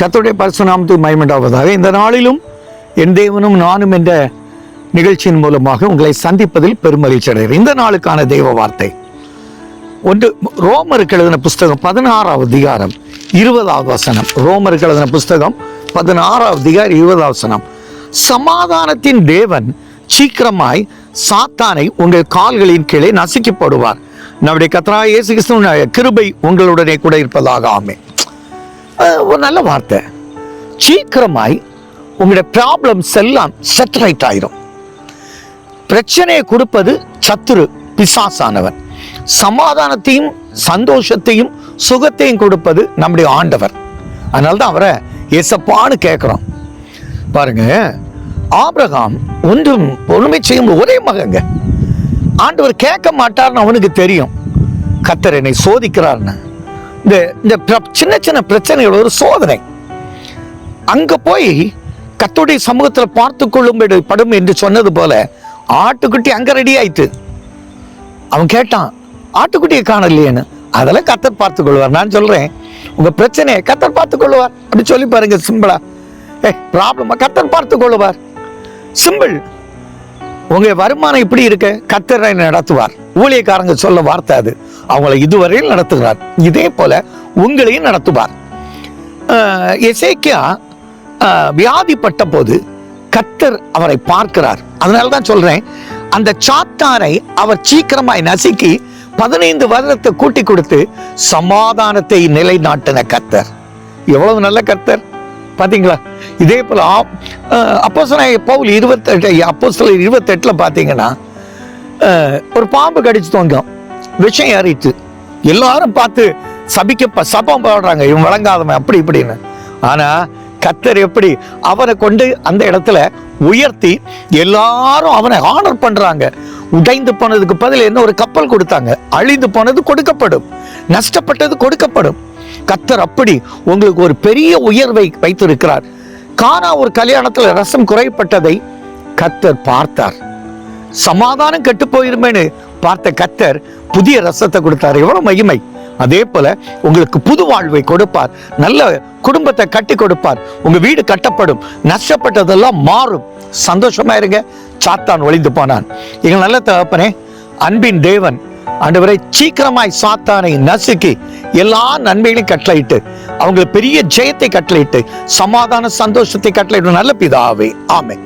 கத்தோடைய பரிசுநாமத்து மயமண்டாவதாக இந்த நாளிலும் என் தேவனும் நானும் என்ற நிகழ்ச்சியின் மூலமாக உங்களை சந்திப்பதில் பெருமகிழ்ச்சி அடைகிறேன். இந்த நாளுக்கான தெய்வ வார்த்தை. ஒன்று ரோமருக்கு எழுதின புஸ்தகம் பதினாறாவது அதிகாரம் இருபதாவது வசனம். ரோமருக்கு எழுதின புஸ்தகம் பதினாறாவது அதிகாரம் இருபதாவது வசனம். சமாதானத்தின் தேவன் சீக்கிரமாய் சாத்தானை உங்கள் கால்களின் கீழே நசுக்கிப்படுவார். நம்முடைய கத்ரா இயேசு கிருஷ்ணனுடைய கிருபை உங்களுடனே கூட இருப்பதாக ஆமே ஒரு நல்ல வார்த்தை. சீக்கிரமாய் உங்களுடைய ப்ராப்ளம்ஸ் எல்லாம் செட்டலைட் ஆயிரும். பிரச்சனையை கொடுப்பது சத்துரு பிசாசானவன். சமாதானத்தையும் சந்தோஷத்தையும் சுகத்தையும் கொடுப்பது நம்முடைய ஆண்டவர். அதனால தான் அவரை எசப்பான்னு கேட்குறோம் பாருங்க ஆபிரகாம் ஒன்றும் ஒன்றுமே செய்யும் ஒரே மகங்க ஆண்டவர் கேட்க மாட்டார்னு அவனுக்கு தெரியும். கத்தர் என்னை சோதிக்கிறார்னு. இந்த இந்த சின்ன சின்ன பிரச்சனைகள் ஒரு சோதனை. அங்கே போய் கத்தோடைய சமூகத்தில் பார்த்து கொள்ளும் படும் என்று சொன்னது போல ஆட்டுக்குட்டி அங்கே ரெடி ஆயிட்டு. அவன் கேட்டான் ஆட்டுக்குட்டியை காணலையேன்னு? அதெல்லாம் கத்தர் பார்த்து கொள்வார். நான் சொல்கிறேன் உங்கள் பிரச்சனையை கத்தர் பார்த்து கொள்வார். அப்படி சொல்லி பாருங்க சிம்பிளா. ஏ ப்ராப்ளமா கத்தர் பார்த்து கொள்வார். சிம்பிள் உங்க வருமானம் இப்படி இருக்க? கத்தரை நடத்துவார். ஊழியக்காரங்க சொல்ல வார்த்தை அது. அவங்களை இதுவரையில் நடத்துகிறார். இதே போல உங்களையும் நடத்துவார். இசைக்கியா வியாதிப்பட்ட போது கத்தர் அவரை பார்க்கிறார். அதனால தான் சொல்றேன் அந்த சாத்தானை அவர் சீக்கிரமாய் நசுக்கி பதினைந்து வருடத்தை கூட்டி கொடுத்து சமாதானத்தை நிலைநாட்டின கத்தர். எவ்வளவு நல்ல கத்தர். பார்த்தீங்களா இதே போல அப்போ பவுல் இருபத்தெட்டு அப்போ சில இருபத்தெட்டுல பார்த்தீங்கன்னா ஒரு பாம்பு கடிச்சு தோங்கும். விஷம் ஏறிட்டு எல்லாரும் பார்த்து சபிக்க சபம் போடுறாங்க. இவன் வழங்காதவன் அப்படி இப்படின்னு. ஆனா கத்தர் எப்படி அவரை கொண்டு அந்த இடத்துல உயர்த்தி எல்லாரும் அவனை ஆனர் பண்ணுறாங்க உடைந்து போனதுக்கு பதில் என்ன? ஒரு கப்பல் கொடுத்தாங்க. அழிந்து போனது கொடுக்கப்படும். நஷ்டப்பட்டது கொடுக்கப்படும். கத்தர் அப்படி உங்களுக்கு ஒரு பெரிய உயர்வை வைத்திருக்கிறார். கானா ஒரு கல்யாணத்துல ரசம் குறைப்பட்டதை கத்தர் பார்த்தார். சமாதானம் கெட்டு போயிருமேன்னு பார்த்த கத்தர் புதிய ரசத்தை கொடுத்தார். எவ்வளவு மகிமை. அதே போல உங்களுக்கு புது வாழ்வை கொடுப்பார். நல்ல குடும்பத்தை கட்டி கொடுப்பார். உங்க வீடு கட்டப்படும். நஷ்டப்பட்டதெல்லாம் மாறும். சந்தோஷமா இருங்க. சாத்தான் ஒளிந்து போனான். எங்கள் நல்ல தகப்பனே அன்பின் தேவன் ஆண்டவரை சீக்கிரமாய் சாத்தானை நசுக்கி எல்லா நன்மைகளையும் கட்டளையிட்டு அவங்களுக்கு பெரிய ஜெயத்தை கட்டளையிட்டு சமாதான சந்தோஷத்தை கட்டளையிட்டு நல்ல பிதாவே. ஆமை